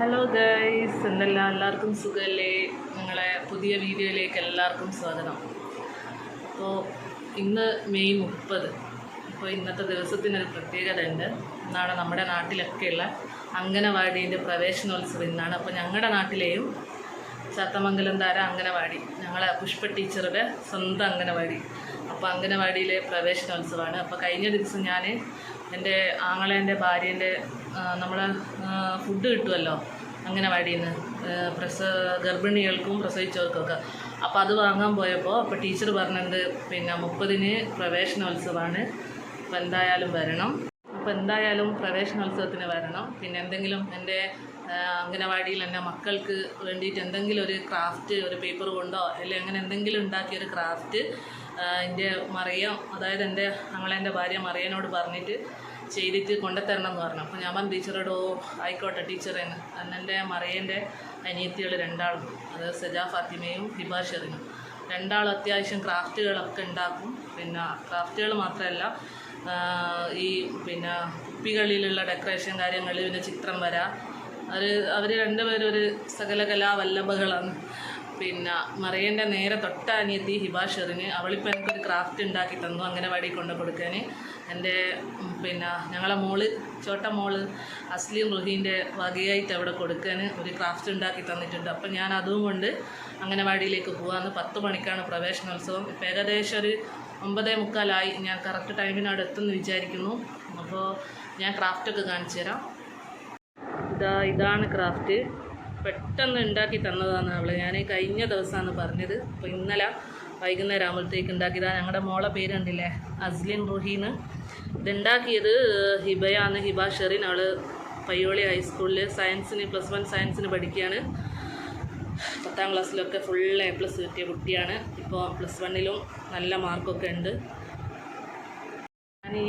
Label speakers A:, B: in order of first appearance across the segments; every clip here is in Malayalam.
A: ഹലോ ഗൈസ് എന്തെല്ലാം എല്ലാവർക്കും സുഖമല്ലേ നിങ്ങളെ പുതിയ വീഡിയോയിലേക്ക് എല്ലാവർക്കും സ്വാഗതം. അപ്പോൾ ഇന്ന് മെയ് മുപ്പത്. അപ്പോൾ ഇന്നത്തെ ദിവസത്തിനൊരു പ്രത്യേകത ഉണ്ട് ഇന്നാണ് നമ്മുടെ നാട്ടിലൊക്കെയുള്ള അംഗനവാടീന്റെ പ്രവേശനോത്സവം ഇന്നാണ്. അപ്പോൾ ഞങ്ങളുടെ നാട്ടിലെയും ചാത്തമംഗലം താര അംഗനവാടി ഞങ്ങളെ പുഷ്പ ടീച്ചറുടെ സ്വന്തം അംഗനവാടി. അപ്പോൾ അംഗനവാടിയിലെ പ്രവേശനോത്സവമാണ്. അപ്പോൾ കഴിഞ്ഞ ദിവസം ഞാൻ എന്റെ ആങ്ങളേന്റെ ഭാര്യേന്റെ നമ്മൾ ഫുഡ് കിട്ടുമല്ലോ അങ്ങനെ വഴിയിൽ നിന്ന് പ്രസ ഗർഭിണികൾക്കും പ്രസവിച്ചവർക്കൊക്കെ. അപ്പോൾ അത് വാങ്ങാൻ പോയപ്പോൾ അപ്പോൾ ടീച്ചർ പറഞ്ഞത് പിന്നെ മുപ്പതിന് പ്രവേശനോത്സവമാണ് അപ്പോൾ എന്തായാലും വരണം. അപ്പോൾ എന്തായാലും പ്രവേശനോത്സവത്തിന് വരണം. പിന്നെ എന്തെങ്കിലും എന്റെ അംഗനവാടിയിൽ എന്റെ മക്കൾക്ക് വേണ്ടിയിട്ട് എന്തെങ്കിലും ഒരു ക്രാഫ്റ്റ് ഒരു പേപ്പർ കൊണ്ടോ അല്ലെങ്കിൽ അങ്ങനെ എന്തെങ്കിലും ഉണ്ടാക്കിയൊരു ക്രാഫ്റ്റ് എന്റെ മറിയം അതായത് എന്റെ ഞങ്ങളെന്റെ ഭാര്യ മറിയനോട് പറഞ്ഞിട്ട് ചെയ്തിട്ട് കൊണ്ടുത്തരണം എന്ന് പറഞ്ഞു. അപ്പോൾ ഞാൻ പറഞ്ഞു ടീച്ചറോട് ഓ ആയിക്കോട്ടെ ടീച്ചറെ. എന്റെ മറിയന്റെ അനിയത്തികൾ രണ്ടാളും അത് സജാ ഫാത്തിമയും ഹിബാ ഷെറിനും രണ്ടാളും അത്യാവശ്യം ക്രാഫ്റ്റുകളൊക്കെ ഉണ്ടാക്കും. പിന്നെ ക്രാഫ്റ്റുകൾ മാത്രമല്ല ഈ പിന്നെ കുപ്പികളിലുള്ള ഡെക്കറേഷൻ കാര്യങ്ങൾ പിന്നെ ചിത്രം വര. അവർ അവർ രണ്ടുപേരും ഒരു സകല കലാവല്ലഭകളാണ്. പിന്നെ മറിയന്റെ നേരെ തൊട്ട അനിയത്തി ഹിബ അവളിപ്പോൾ എനിക്കൊരു ക്രാഫ്റ്റ് ഉണ്ടാക്കി തന്നു അംഗനവാടി കൊണ്ട് കൊടുക്കാൻ. എന്റെ പിന്നെ ഞങ്ങളെ മോൾ ചോട്ട മോൾ അസ്ലിം റുഹീന്റെ വകയായിട്ട് അവിടെ കൊടുക്കാൻ ഒരു ക്രാഫ്റ്റ് ഉണ്ടാക്കി തന്നിട്ടുണ്ട്. അപ്പം ഞാൻ അതും കൊണ്ട് അംഗനവാടിയിലേക്ക് പോകാമെന്ന് പത്ത് മണിക്കാണ് പ്രവേശനോത്സവം. ഇപ്പം ഏകദേശം ഒരു ഒമ്പതേ മുക്കാലായി. ഞാൻ കറക്റ്റ് ടൈമിന് അവിടെ എത്തുമെന്ന് വിചാരിക്കുന്നു. അപ്പോൾ ഞാൻ ക്രാഫ്റ്റൊക്കെ കാണിച്ചു തരാം. ഇതാ ഇതാണ് ക്രാഫ്റ്റ് പെട്ടെന്ന് ഉണ്ടാക്കി തന്നതാണ് അവൾ ഞാൻ കഴിഞ്ഞ ദിവസമാണ് പറഞ്ഞത്. അപ്പോൾ ഇന്നലെ വൈകുന്നേരം ആകുമ്പോഴത്തേക്ക് ഉണ്ടാക്കിയതാണ് ഞങ്ങളുടെ മോളെ പേര് അസ്ലിൻ റുഹീന്ന് ഇതുണ്ടാക്കിയത് ഹിബയാണ് ഹിബ ഷെറിൻ. അവൾ പയ്യോളി ഹൈസ്കൂളിൽ സയൻസിന് പ്ലസ് വൺ സയൻസിന് പഠിക്കുകയാണ്. പത്താം ക്ലാസ്സിലൊക്കെ ഫുൾ എ പ്ലസ് കിട്ടിയ കുട്ടിയാണ്. ഇപ്പോൾ പ്ലസ് വണ്ണിലും നല്ല മാർക്കൊക്കെ ഉണ്ട്. ഞാൻ ഈ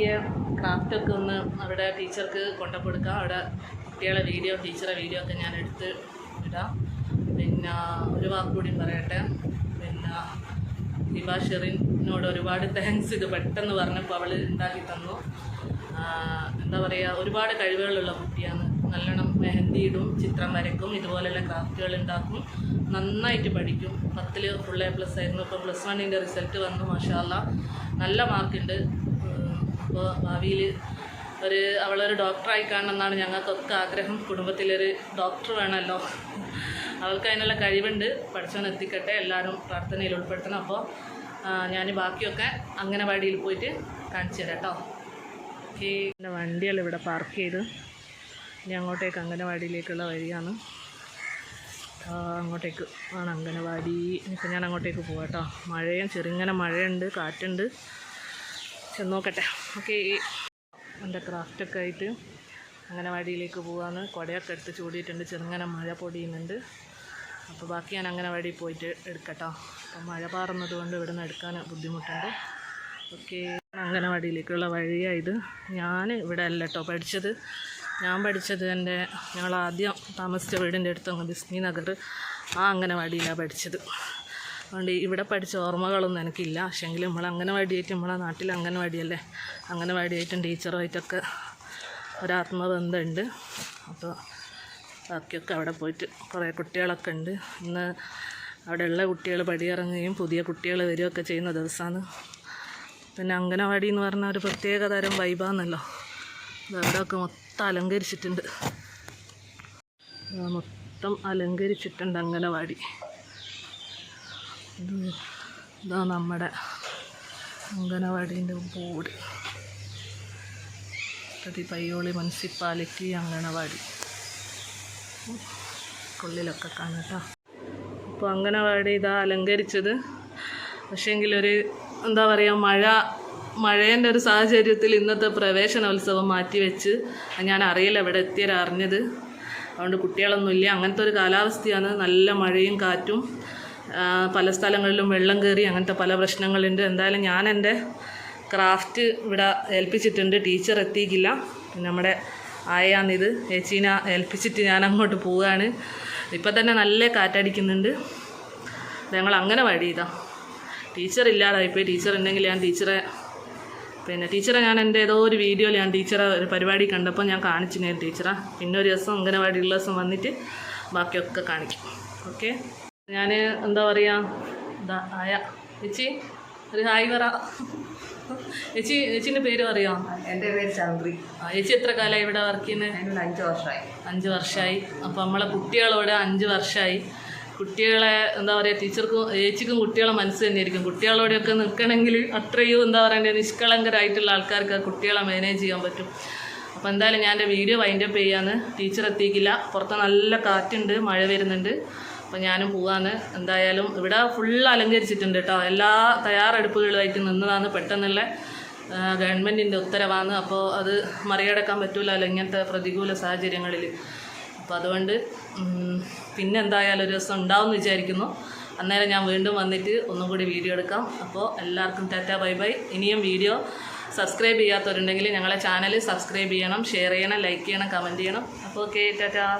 A: ക്രാഫ്റ്റൊക്കെ ഒന്ന് അവിടെ ടീച്ചർക്ക് കൊണ്ടു കൊടുക്കാം. അവിടെ കുട്ടികളെ വീഡിയോ ടീച്ചറെ വീഡിയോ ഒക്കെ ഞാൻ എടുത്ത് ഇടാം. പിന്നെ ഒരു വാക്ക് കൂടി പറയട്ടെ. പിന്നെ ദിവാ ഷെറിനോട് ഒരുപാട് താങ്ക്സ് ഇത് പെട്ടെന്ന് പറഞ്ഞപ്പോൾ അവൾ ഉണ്ടാക്കി തന്നു. എന്താ പറയുക ഒരുപാട് കഴിവുകളുള്ള കുട്ടിയാണ്. നല്ലോണം മെഹന്തി ഇടും ചിത്രം വരയ്ക്കും ഇതുപോലെയുള്ള ക്രാഫ്റ്റുകൾ ഉണ്ടാക്കും. നന്നായിട്ട് പഠിക്കും. പത്തിൽ ഫുൾ എ പ്ലസ് ആയിരുന്നു. ഇപ്പോൾ പ്ലസ് വണ്ണിന്റെ റിസൾട്ട് വന്നു മാഷാല്ല നല്ല മാർക്കുണ്ട് അപ്പോൾ ഭാവിയിൽ ഒരു അവളൊരു ഡോക്ടറായി കാണണമെന്നാണ് ഞങ്ങൾക്കൊക്കെ ആഗ്രഹം. കുടുംബത്തിലൊരു ഡോക്ടർ വേണമല്ലോ. അവൾക്ക് അതിനുള്ള കഴിവുണ്ട്. പഠിച്ചവൻ എത്തിക്കട്ടെ. എല്ലാവരും പ്രാർത്ഥനയിൽ ഉൾപ്പെടുത്തണം. അപ്പോൾ ഞാൻ ബാക്കിയൊക്കെ അംഗനവാടിയിൽ പോയിട്ട് കാണിച്ചു തരാം കേട്ടോ. ഓക്കെ. എന്റെ വണ്ടികൾ ഇവിടെ പാർക്ക് ചെയ്ത് ഇനി അങ്ങോട്ടേക്ക് അംഗനവാടിയിലേക്കുള്ള വഴിയാണ്. അങ്ങോട്ടേക്ക് ആണ് അംഗനവാടി. ഇപ്പം ഞാൻ അങ്ങോട്ടേക്ക് പോകാം കേട്ടോ. മഴയും ചെറുങ്ങനെ മഴയുണ്ട് കാറ്റുണ്ട്. ചെന്ന് നോക്കട്ടെ. ഓക്കെ. എന്റെ ക്രാഫ്റ്റൊക്കെ ആയിട്ട് അങ്ങനെ വഴിയിലേക്ക് പോകാമെന്ന് കുടയൊക്കെ എടുത്ത് ചൂടിയിട്ടുണ്ട് ചെറുങ്ങനെ മഴ പൊടിയുന്നുണ്ട്. അപ്പോൾ ബാക്കി ഞാൻ അങ്ങനെ അംഗനവാടിയിൽ പോയിട്ട് എടുക്കട്ടോ. അപ്പോൾ മഴ പാറുന്നത് കൊണ്ട് ഇവിടെ നിന്ന് എടുക്കാൻ ബുദ്ധിമുട്ടുണ്ട്. ഓക്കെ അംഗനവാടിയിലേക്കുള്ള വഴിയായത് ഞാൻ ഇവിടെ അല്ല കേട്ടോ പഠിച്ചത്. ഞാൻ പഠിച്ചത് എന്റെ ഞങ്ങൾ ആദ്യം താമസിച്ച വീടിന്റെ അടുത്ത് ബിസ്മി നഗർ ആ വഴിയിലാണ് പഠിച്ചത്. അതുകൊണ്ട് ഇവിടെ പഠിച്ച ഓർമ്മകളൊന്നും എനിക്കില്ല. പക്ഷേങ്കിൽ നമ്മൾ അംഗനവാടിയായിട്ട് നമ്മളെ നാട്ടിൽ അംഗനവാടിയല്ലേ അംഗനവാടിയായിട്ടും ടീച്ചറുമായിട്ടൊക്കെ ഒരാത്മബന്ധമുണ്ട് അപ്പോൾ ബാക്കിയൊക്കെ അവിടെ പോയിട്ട് കുറേ കുട്ടികളൊക്കെ ഉണ്ട്. ഇന്ന് അവിടെയുള്ള കുട്ടികൾ പടിയിറങ്ങുകയും പുതിയ കുട്ടികൾ വരികയൊക്കെ ചെയ്യുന്ന ദിവസമാണ്. പിന്നെ അംഗനവാടി എന്ന് പറഞ്ഞ ഒരു പ്രത്യേക തരം വൈബാന്നല്ലോ അവിടെയൊക്കെ മൊത്തം അലങ്കരിച്ചിട്ടുണ്ട്. മൊത്തം അലങ്കരിച്ചിട്ടുണ്ട് അംഗനവാടി. ഇത് ഇതാ നമ്മുടെ അംഗനവാടീന്റെ ബോർഡ്. പ്രതി പയ്യോളി മുനിസിപ്പാലിറ്റി അംഗനവാടി. കൊള്ളിലൊക്കെ കാണാട്ടോ അപ്പോൾ അംഗനവാടി ഇതാ അലങ്കരിച്ചത്. പക്ഷേങ്കിലൊരു എന്താ പറയുക മഴ മഴേന്റെ ഒരു സാഹചര്യത്തിൽ ഇന്നത്തെ പ്രവേശനോത്സവം മാറ്റിവെച്ച് ഞാൻ അറിയില്ല ഇവിടെ എത്തിയാൽ അറിഞ്ഞത്. അതുകൊണ്ട് കുട്ടികളൊന്നുമില്ല. അങ്ങനത്തെ ഒരു കാലാവസ്ഥയാണ്. നല്ല മഴയും കാറ്റും. പല സ്ഥലങ്ങളിലും വെള്ളം കയറി അങ്ങനത്തെ പല പ്രശ്നങ്ങളുണ്ട്. എന്തായാലും ഞാൻ എന്റെ ക്രാഫ്റ്റ് ഇവിടെ ഏൽപ്പിച്ചിട്ടുണ്ട്. ടീച്ചർ എത്തിയിക്കില്ല നമ്മുടെ ആയാന്നിത് ചേച്ചീനെ ഏൽപ്പിച്ചിട്ട് ഞാൻ അങ്ങോട്ട് പോവുകയാണ്. ഇപ്പം തന്നെ നല്ല കാറ്റടിക്കുന്നുണ്ട്. ഞങ്ങൾ അങ്ങനെ വഴി ഇതാ. ടീച്ചർ ഇല്ലാതായിപ്പോയി ടീച്ചർ ഉണ്ടെങ്കിൽ ഞാൻ ടീച്ചറെ പിന്നെ ടീച്ചറെ ഞാൻ എന്റെ ഏതോ ഒരു വീഡിയോയിൽ ഞാൻ ടീച്ചറെ ഒരു പരിപാടി കണ്ടപ്പോൾ ഞാൻ കാണിച്ചു ഞാൻ ടീച്ചറെ. പിന്നെ ഒരു ദിവസം അംഗനവാടി ഉള്ള ദിവസം വന്നിട്ട് ബാക്കിയൊക്കെ കാണിക്കും. ഓക്കെ? ഞാൻ എന്താ പറയുക ഇതാ ആയ. ചേച്ചി ഒരു ഹായ് പറ. ചേച്ചി ചേച്ചിന്റെ പേര് പറയാം?
B: എന്റെ പേര് ചന്ദ്രി.
A: ചേച്ചി എത്ര കാലമായി ഇവിടെ വർക്ക് ചെയ്യുന്നത്
B: അഞ്ചു അഞ്ച് വർഷമായി
A: അഞ്ച് വർഷമായി അപ്പോൾ നമ്മളെ കുട്ടികളോട് അഞ്ച് വർഷമായി കുട്ടികളെ എന്താ പറയുക ടീച്ചർക്കും ചേച്ചിക്കും കുട്ടികളെ മനസ്സ് തന്നെയായിരിക്കും. കുട്ടികളോടെയൊക്കെ നിൽക്കണമെങ്കിൽ അത്രയും എന്താ പറയണ്ടേ നിഷ്കളങ്കരായിട്ടുള്ള ആൾക്കാർക്ക് കുട്ടികളെ മാനേജ് ചെയ്യാൻ പറ്റും. അപ്പോൾ എന്തായാലും ഞാൻ എന്റെ വീഡിയോ വൈൻഡപ്പ് ചെയ്യാന്ന്. ടീച്ചർ എത്തിക്കില്ല പുറത്ത് നല്ല കാറ്റുണ്ട് മഴ വരുന്നുണ്ട്. അപ്പോൾ ഞാനും പോവാന്ന്. എന്തായാലും ഇവിടെ ഫുൾ അലങ്കരിച്ചിട്ടുണ്ട് കേട്ടോ എല്ലാ തയ്യാറെടുപ്പുകളുമായിട്ട് നിന്നതാണ് പെട്ടെന്നുള്ള ഗവൺമെന്റിന്റെ ഉത്തരവാണ് അപ്പോൾ അത് മറികടക്കാൻ പറ്റൂലല്ലോ ഇങ്ങനത്തെ പ്രതികൂല സാഹചര്യങ്ങളിൽ അപ്പോൾ അതുകൊണ്ട് പിന്നെ എന്തായാലും ഒരു ദിവസം ഉണ്ടാവുമെന്ന് വിചാരിക്കുന്നു. അന്നേരം ഞാൻ വീണ്ടും വന്നിട്ട് ഒന്നും കൂടി വീഡിയോ എടുക്കാം. അപ്പോൾ എല്ലാവർക്കും ടാറ്റ ബൈ ബൈ. ഇനിയും വീഡിയോ സബ്സ്ക്രൈബ് ചെയ്യാത്തവരുണ്ടെങ്കിൽ ഞങ്ങളെ ചാനൽ സബ്സ്ക്രൈബ് ചെയ്യണം ഷെയർ ചെയ്യണം ലൈക്ക് ചെയ്യണം കമന്റ് ചെയ്യണം. അപ്പോൾ ഓക്കെ ടാറ്റ.